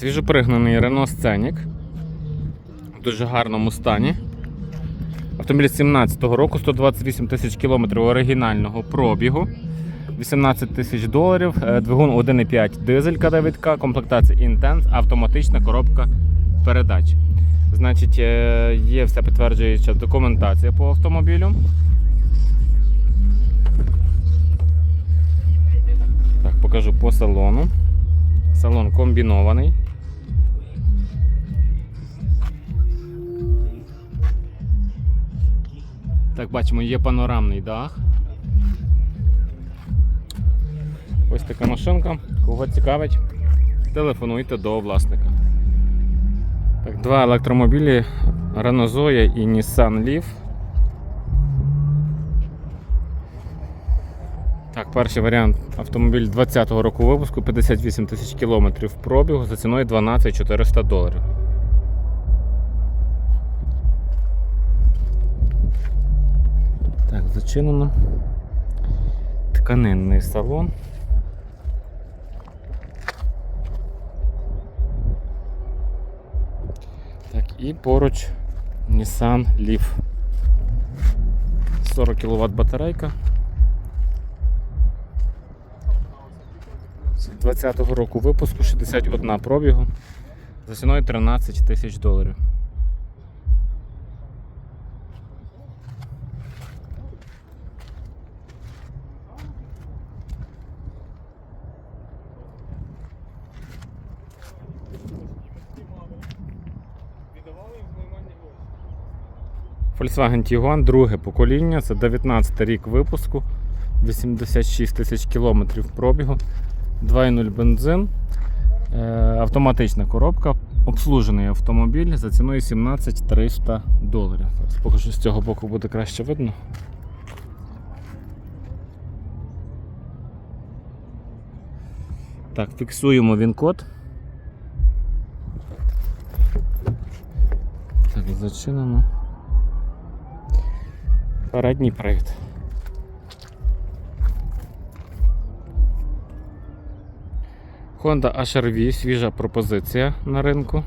Свіжопригнаний Renault Scenic в дуже гарному стані. Автомобіль 17-го року, 128 тисяч кілометрів оригінального пробігу, 18 тисяч доларів, е, двигун 1,5 дизель К9К, комплектація Intense, автоматична коробка передач. Значить, е, є вся підтверджуюча документація по автомобілю. Так, покажу по салону. Салон комбінований. Так, бачимо, є панорамний дах. Ось така машинка. Кого цікавить, телефонуйте до власника. Так, Два електромобілі Renault і Nissan Leaf. Так, перший варіант автомобіль 20-го року випуску, 58 тисяч кілометрів пробігу за ціною 12 400 доларів. Так, зачинено. Тканинний салон. Так, і поруч Nissan Leaf. 40 кВт батарейка. З 20-го року випуску 61 пробігу за ціною 13 тисяч доларів. Volkswagen Tiguan друге покоління, це 19 рік випуску, 86 тисяч кілометрів пробігу. 2.0 бензин, е, автоматична коробка, обслужений автомобіль за ціною 17 300 доларів. Зараз покажу з цього боку буде краще видно. Так, фіксуємо він код. Так, зачинено. Передній привід. Honda HR-V, свіжа пропозиція на ринку.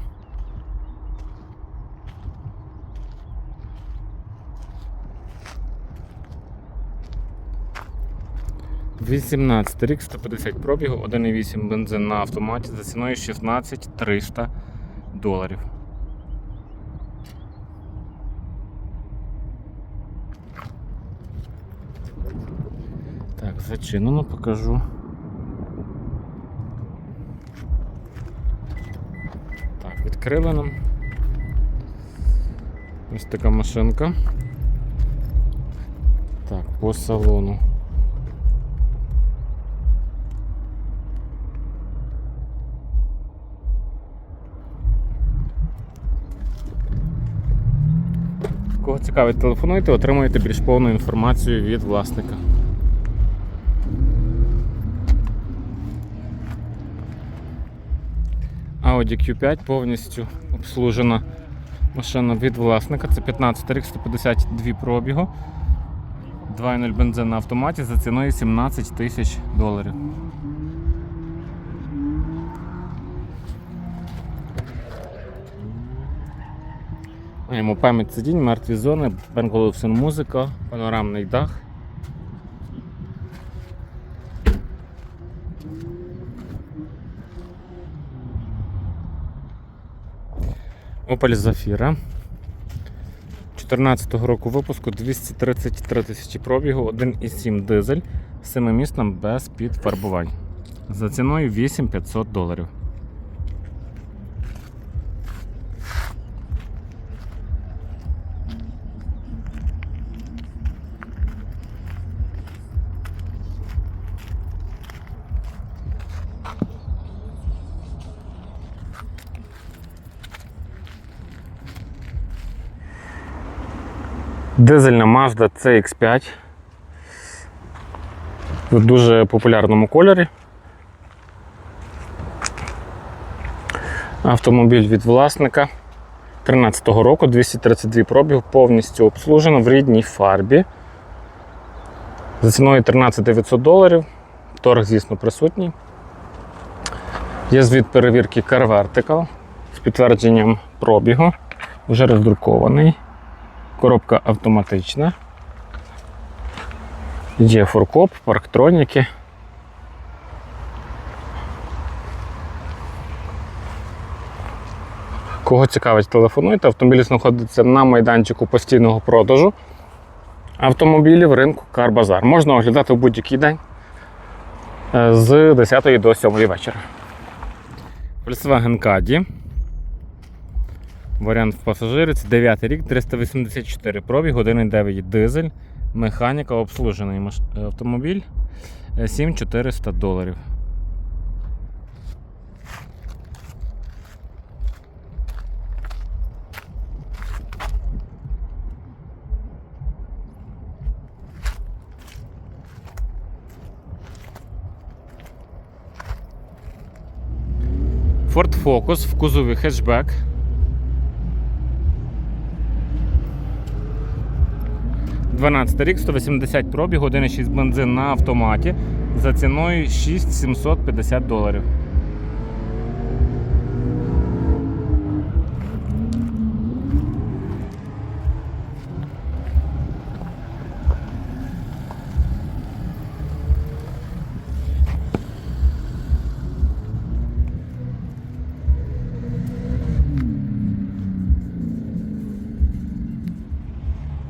Вісімнадцятий рік, 150 пробігу, 1,8 бензин на автоматі за ціною 16 300 доларів. Так, зачинено, покажу. Так, відкрили нам. Ось така машинка. Так, по салону. Кого цікавить, телефонуйте, отримуєте більш повну інформацію від власника. Audi Q5 повністю обслужена машина від власника. Це 15 рік 152 пробігу. 2.0 бензин на автоматі за ціною 17 тисяч доларів. Маємо пам'ять сидінь, мертві зони, Olufsen музика, панорамний дах. Opel Zafira. 14 року випуску 233 тисячі пробігу, 1,7 дизель, 7-місном без підфарбувань. За ціною 8500 доларів. Дизельна Mazda CX5 в дуже популярному кольорі. Автомобіль від власника 13-го року, 232 пробіг, повністю обслужено в рідній фарбі. За ціною 13 900 доларів. Торг, звісно, присутній. Є звіт перевірки Car Vertical з підтвердженням пробігу. Вже роздрукований. Коробка автоматична. Є фуркоп, парктроніки. Кого цікавить, телефонуйте. Автомобіль знаходиться на майданчику постійного продажу автомобілів ринку Карбазар. Можна оглядати в будь-який день е, з 10 до 7 вечора. Volkswagen Caddy. Варіант в пасажирець, 9 рік, 384 пробіг, 1,9 дизель, механіка, обслужений автомобіль, е, 7400 доларів. Ford Focus в кузові хетчбек. Дванадцятий рік, 180 пробіг, 1,6 бензин на автоматі за ціною 6750 доларів.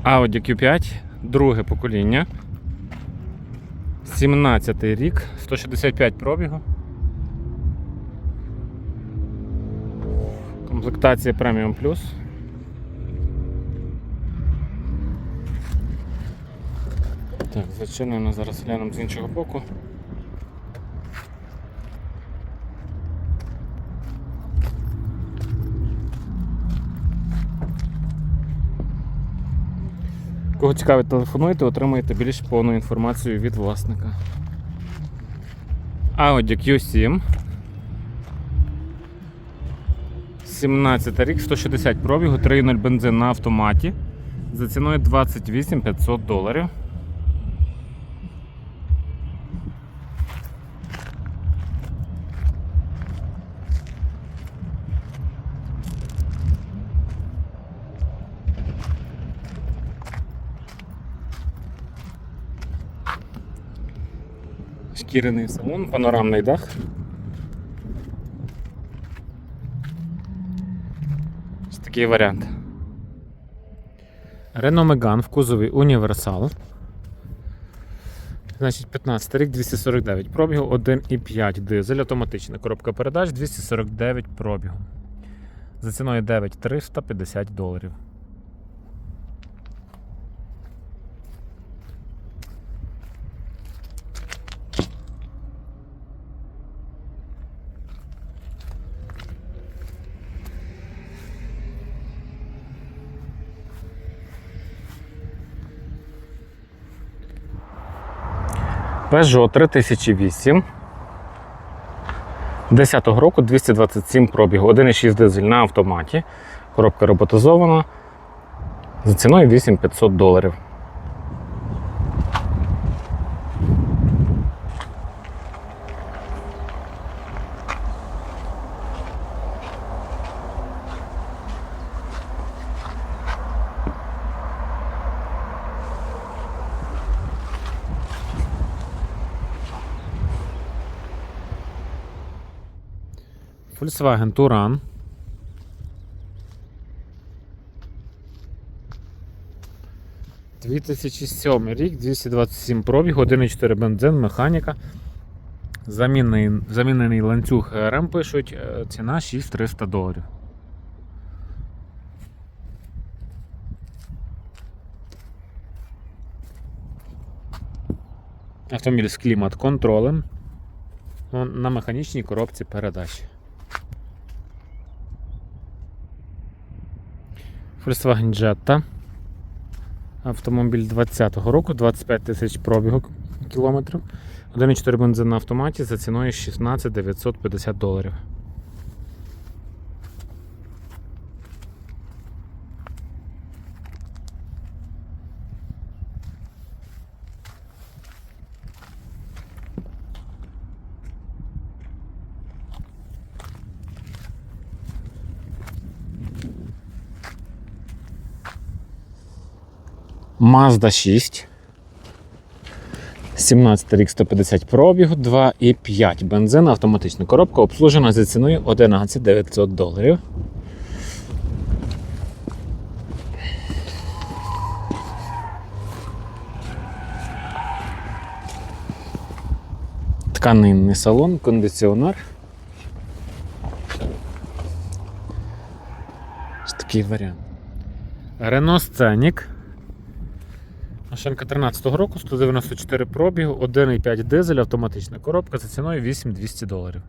Audi Q5, друге покоління. 17 й рік, 165 пробігу. Комплектація Premium Plus. Так, зачинено, зараз глянемо з іншого боку. Кого цікавить, телефонуйте, отримаєте більш повну інформацію від власника. Audi Q7. 17 рік, 160 пробігу, 3.0 бензин на автоматі. За ціною 28 500 доларів. Шкіряний салон, панорамний дах. Ось такий варіант. Renault Megane в кузові універсал. Значить, 15 рік, 249 пробігу, 1,5 дизель, автоматична коробка передач, 249 пробігу. За ціною 9350 доларів. Peugeot 3008. 10 року 227 пробігу, 1,6 дизель на автоматі. Коробка роботизована. За ціною 8500 доларів. Volkswagen Туран. Дві рік, 227 пробіг, 1,4 бензин, механіка. Замінений замінений ланцюг РМ пишуть, е, ціна 6300 доларів. Автомобіль з клімат контролем на механічній коробці передачі. Volkswagen Jetta. Автомобіль 20-го року, 25 тисяч пробігу кілометрів. 1,4 бензин на автоматі за ціною 16 950 доларів. Mazda 6. 17 рік 150 пробігу, 2,5 бензин, автоматична коробка, обслужена за ціною 11 900 доларів. Тканинний салон, кондиціонер. Ось такий варіант. Renault Scenic. Машинка 13-го року, 194 пробігу, 1,5 дизель, автоматична коробка за ціною 8200 доларів.